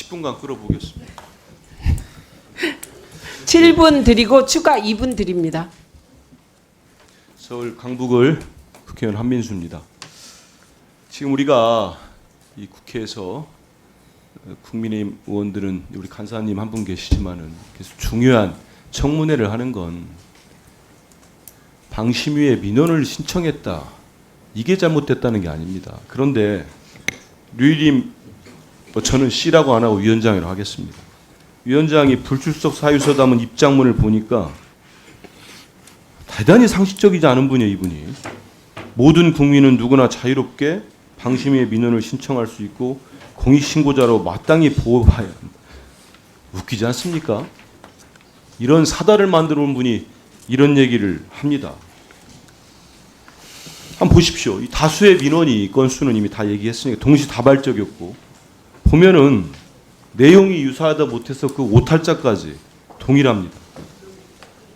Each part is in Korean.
10분간 끌어보겠습니다. 7분 드리고 추가 2분 드립니다. 서울 강북을 국회의원 한민수입니다. 지금 우리가 이 국회에서 국민의힘 의원들은 우리 간사님 한 분 계시지만은 계속 중요한 청문회를 하는 건 방심위에 민원을 신청했다. 이게 잘못됐다는 게 아닙니다. 그런데 류일임 뭐 저는 C라고 안 하고 위원장이라고 하겠습니다. 위원장이 불출석 사유서 담은 입장문을 보니까 대단히 상식적이지 않은 분이에요, 이분이. 모든 국민은 누구나 자유롭게 방심위의 민원을 신청할 수 있고 공익신고자로 마땅히 보호해야 합니다. 웃기지 않습니까? 이런 사다를 만들어 온 분이 이런 얘기를 합니다. 한번 보십시오. 이 다수의 민원이 건수는 이미 다 얘기했으니까 동시다발적이었고 보면은 내용이 유사하다 못해서 그 오탈자까지 동일합니다.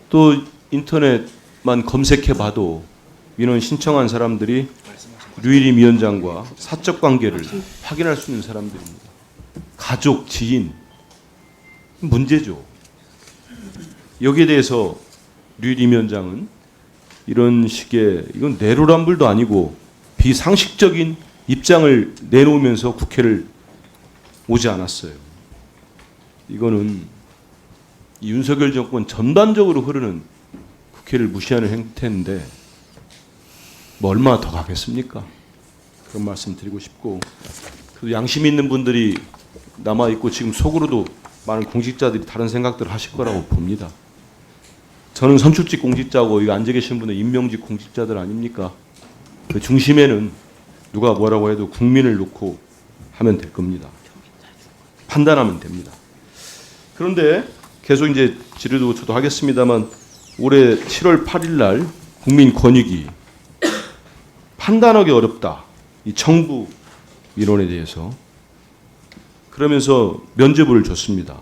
또 인터넷만 검색해봐도 민원 신청한 사람들이 류일임 위원장과 사적 관계를 확인할 수 있는 사람들입니다. 가족, 지인 문제죠. 여기에 대해서 류일임 위원장은 이런 식의 이건 내로남불도 아니고 비상식적인 입장을 내놓으면서 국회를 오지 않았어요. 이거는 이 윤석열 정권 전반적으로 흐르는 국회를 무시하는 행태인데 뭐 얼마나 더 가겠습니까? 그런 말씀 드리고 싶고 그 양심 있는 분들이 남아 있고 지금 속으로도 많은 공직자들이 다른 생각들을 하실 거라고 봅니다. 저는 선출직 공직자고 여기 앉아 계신 분은 임명직 공직자들 아닙니까? 그 중심에는 누가 뭐라고 해도 국민을 놓고 하면 될 겁니다. 판단하면 됩니다. 그런데 계속 이제 지르도 저도 하겠습니다만 올해 7월 8일 날 국민 권익위 판단하기 어렵다. 이 청부 민원에 대해서 그러면서 면죄부를 줬습니다.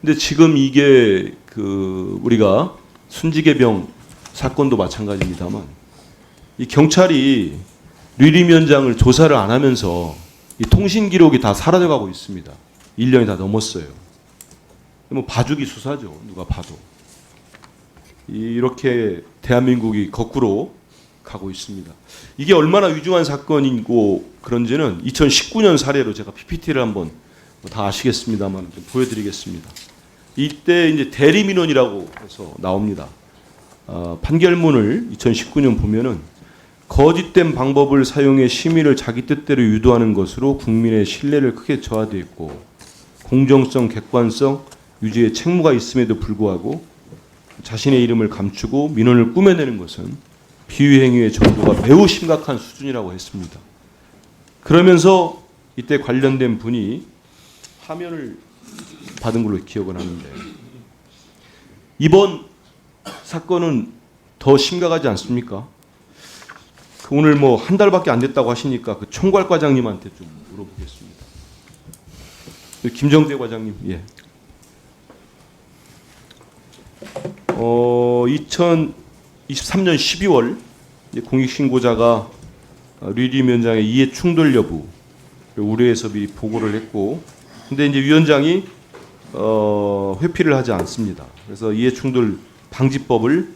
근데 지금 이게 그 우리가 순지개병 사건도 마찬가지입니다만 이 경찰이 류림 위원장을 조사를 안 하면서 이 통신 기록이 다 사라져가고 있습니다. 1년이 다 넘었어요. 뭐 봐주기 수사죠. 누가 봐도. 이렇게 대한민국이 거꾸로 가고 있습니다. 이게 얼마나 위중한 사건이고 그런지는 2019년 사례로 제가 PPT를 한번 뭐다 아시겠습니다만 좀 보여드리겠습니다. 이때 이제 대리민원이라고 해서 나옵니다. 어, 판결문을 2019년 보면은 거짓된 방법을 사용해 시민을 자기 뜻대로 유도하는 것으로 국민의 신뢰를 크게 저하되었고 공정성, 객관성 유지에 책무가 있음에도 불구하고 자신의 이름을 감추고 민원을 꾸며내는 것은 비위 행위의 정도가 매우 심각한 수준이라고 했습니다. 그러면서 이때 관련된 분이 파면을 받은 걸로 기억을 하는데 이번 사건은 더 심각하지 않습니까? 그 오늘 뭐 한 달밖에 안 됐다고 하시니까 그 총괄 과장님한테 좀 물어보겠습니다. 김정대 과장님, 예. 어, 2023년 12월 공익신고자가 어, 류림 위원장의 이해 충돌 여부 우려해서 미리 보고를 했고, 근데 이제 위원장이 어, 회피를 하지 않습니다. 그래서 이해 충돌 방지법을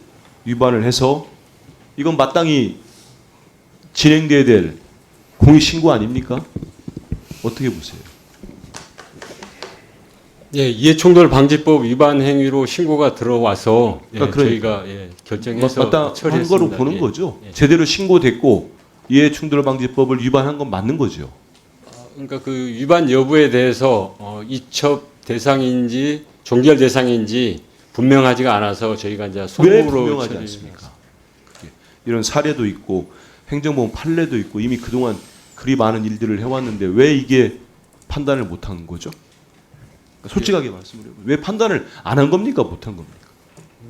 위반을 해서 이건 마땅히 진행돼야 될 공익신고 아닙니까? 어떻게 보세요? 예, 이해충돌 방지법 위반 행위로 신고가 들어와서 예, 그러니까 그래- 저희가 예, 결정해서 마땅한. 거로 보는 예. 거죠. 예. 제대로 신고됐고 이해 충돌 방지법을 위반한 건 맞는 거죠. 그러니까 그 위반 여부에 대해서 어, 이첩 대상인지 종결 대상인지 분명하지가 않아서 저희가 이제 왜 소급으로 분명하지 않습니까? 그게 이런 사례도 있고 행정보험 판례도 있고 이미 그동안 그리 많은 일들을 해왔는데 왜 이게 판단을 못한 거죠? 솔직하게 말씀을 해요. 왜 판단을 안 한 겁니까? 못 한 겁니까?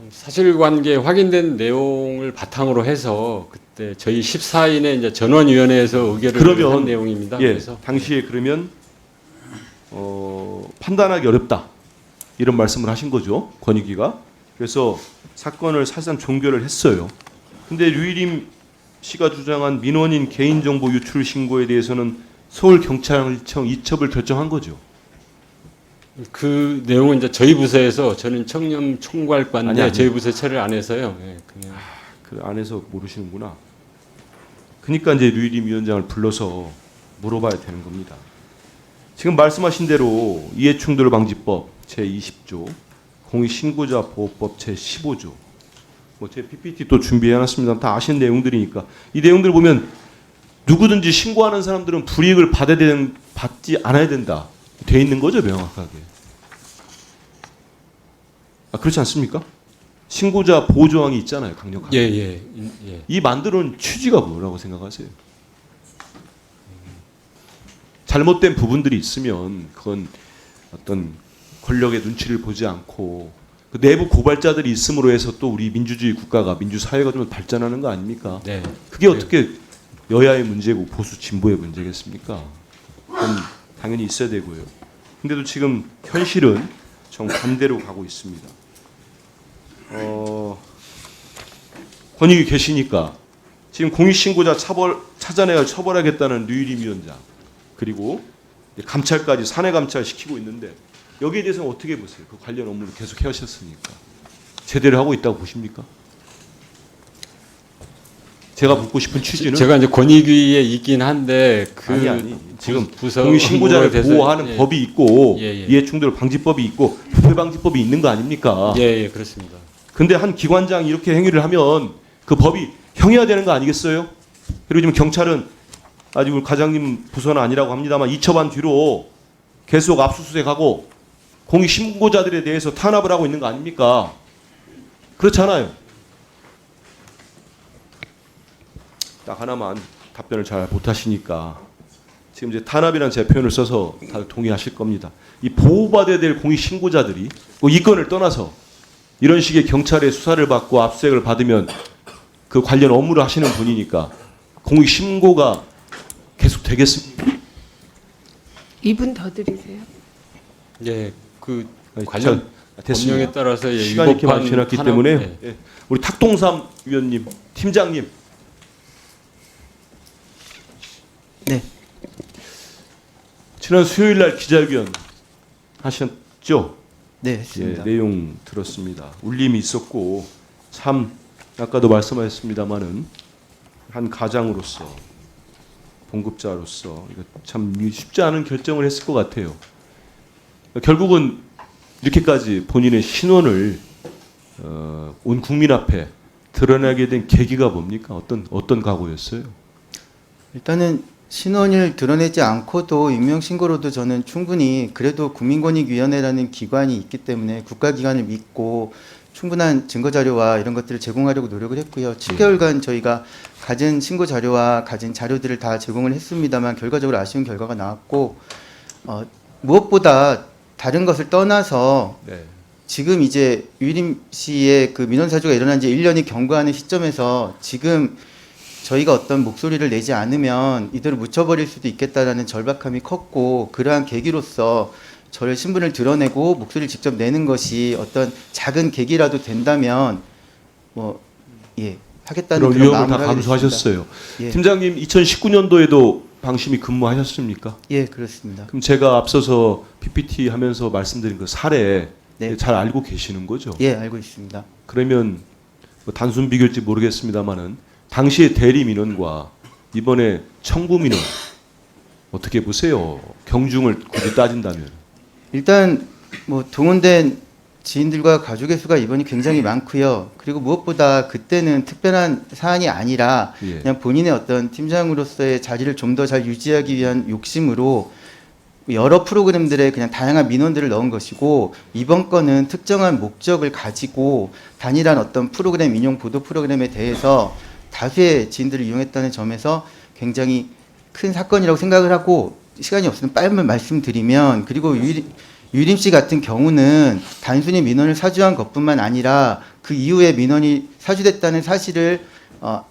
사실관계 확인된 내용을 바탕으로 해서 그때 저희 14인의 이제 전원위원회에서 의결을 그러면- 한 내용입니다. 예, 그래서 당시에 그러면 어, 판단하기 어렵다 이런 말씀을 하신 거죠 권익위가. 그래서 사건을 사실상 종결을 했어요. 근데 류일임 씨가 주장한 민원인 개인정보 유출 신고에 대해서는 서울 경찰청 이첩을 결정한 거죠. 그 내용은 이제 저희 부서에서 저는 청렴 총괄관인데 아니, 아니. 저희 부서 처리를 안 해서요. 예, 그냥 그 안에서 모르시는구나. 그러니까 이제 류일임 위원장을 불러서 물어봐야 되는 겁니다. 지금 말씀하신 대로 이해충돌 방지법 제 20조, 공익신고자 보호법 제 15조, 뭐 제 PPT 또 준비해놨습니다. 다 아시는 내용들이니까 이 내용들 보면 누구든지 신고하는 사람들은 불이익을 받아야 되는, 받지 않아야 된다. 돼 있는 거죠 명확하게. 아 그렇지 않습니까? 신고자 보호 조항이 있잖아요 강력하게. 예, 예, 인- 예. 이 만드는 취지가 뭐라고 생각하세요? 잘못된 부분들이 있으면 그건 어떤 권력의 눈치를 보지 않고 그 내부 고발자들이 있음으로 해서 또 우리 민주주의 국가가 민주사회가 좀 발전하는 거 아닙니까? 네. 그게 어떻게 여야의 문제고 보수 진보의 문제겠습니까? 당연히 있어야 되고요. 근데도 지금 현실은 정반대로 가고 있습니다. 어, 권익이 계시니까 지금 공익신고자 처벌 찾아내야 처벌하겠다는 류일임 위원장 그리고 감찰까지 사내 감찰 시키고 있는데 여기에 대해서는 어떻게 보세요? 그 관련 업무를 계속 해오셨으니까 제대로 하고 있다고 보십니까? 제가 묻고 싶은 취지는 제가 이제 권익위에 있긴 한데 그 아니 아니 지금 부서 공익신고자를 대해서- 보호하는 예. 법이 있고 예, 예. 이해충돌 방지법이 있고 부패방지법이 있는 거 아닙니까? 예, 예, 그렇습니다. 근데 한 기관장이 이렇게 행위를 하면 그 법이 형해야 되는 거 아니겠어요? 그리고 지금 경찰은 아직 우리 과장님 부서는 아니라고 합니다만 이첩한 뒤로 계속 압수수색하고 공익 신고자들에 대해서 탄압을 하고 있는 거 아닙니까? 그렇잖아요. 딱 하나만 답변을 잘 못하시니까 지금 이제 탄압이라는 제 표현을 써서 다들 동의하실 겁니다. 이 보호받아야 될 공익 신고자들이 뭐 이건을 떠나서 이런 식의 경찰의 수사를 받고 압수수색을 받으면 그 관련 업무를 하시는 분이니까 공익 신고가 계속 되겠습니까? 2분 더 드리세요. 예, 그 아니, 관련 됐습니다. 법령에 따라서 예, 시간이 이렇게 많이 지났기 때문에 예. 예. 우리 탁동삼 위원님, 팀장님. 네. 지난 수요일 날 기자회견 하셨죠? 네, 예, 했습니다. 내용 들었습니다. 울림이 있었고 참 아까도 말씀하셨습니다마는 한 가장으로서 봉급자로서 이거 참 쉽지 않은 결정을 했을 것 같아요. 결국은 이렇게까지 본인의 신원을 어, 온 국민 앞에 드러나게 된 계기가 뭡니까? 어떤 어떤 각오였어요? 일단은 신원을 드러내지 않고도 익명신고로도 저는 충분히 그래도 국민권익위원회라는 기관이 있기 때문에 국가기관을 믿고 충분한 증거자료와 이런 것들을 제공하려고 노력을 했고요. 7개월간 저희가 가진 신고 자료와 가진 자료들을 다 제공을 했습니다만 결과적으로 아쉬운 결과가 나왔고 어, 무엇보다 다른 것을 떠나서 네. 지금 이제 유림 씨의 그 민원 사주가 일어난 지 1년이 경과하는 시점에서 지금 저희가 어떤 목소리를 내지 않으면 이대로 묻혀버릴 수도 있겠다라는 절박함이 컸고 그러한 계기로서 저를 신분을 드러내고 목소리를 직접 내는 것이 어떤 작은 계기라도 된다면 뭐 예 하겠다는 그런 그런 위험을 다. 감수하셨어요. 예, 팀장님 2019년도에도 방심이 근무하셨습니까? 예 그렇습니다. 그럼 제가 앞서서 PPT 하면서 말씀드린 그 사례 네. 잘 알고 계시는 거죠? 예 알고 있습니다. 그러면 뭐 단순 비교일지 모르겠습니다만은 당시의 대리 민원과 이번에 청부 민원 어떻게 보세요? 경중을 굳이 따진다면 일단 뭐 동원된 지인들과 가족의 수가 이번이 굉장히 많고요. 그리고 무엇보다 그때는 특별한 사안이 아니라 예. 그냥 본인의 어떤 팀장으로서의 자리를 좀 더 잘 유지하기 위한 욕심으로 여러 프로그램들에 그냥 다양한 민원들을 넣은 것이고 이번 건은 특정한 목적을 가지고 단일한 어떤 프로그램 인용 보도 프로그램에 대해서 다수의 지인들을 이용했다는 점에서 굉장히 큰 사건이라고 생각을 하고 시간이 없으면 빨리 말씀드리면 그리고 유리, 유림 씨 같은 경우는 단순히 민원을 사주한 것뿐만 아니라 그 이후에 민원이 사주됐다는 사실을 어,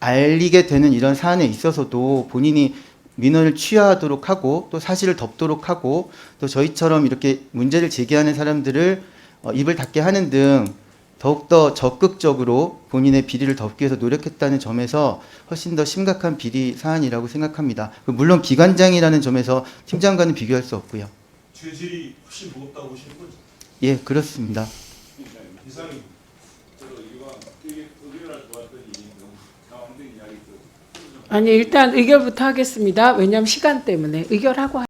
알리게 되는 이런 사안에 있어서도 본인이 민원을 취하하도록 하고 또 사실을 덮도록 하고 또 저희처럼 이렇게 문제를 제기하는 사람들을 어, 입을 닫게 하는 등 더욱더 적극적으로 본인의 비리를 덮기 위해서 노력했다는 점에서 훨씬 더 심각한 비리 사안이라고 생각합니다. 물론 기관장이라는 점에서 팀장과는 비교할 수 없고요. 죄질이 훨씬 무겁다고 보시는 거죠? 예, 그렇습니다. 이상이 아니 일단 의결부터 하겠습니다. 왜냐하면 시간 때문에 의결하고.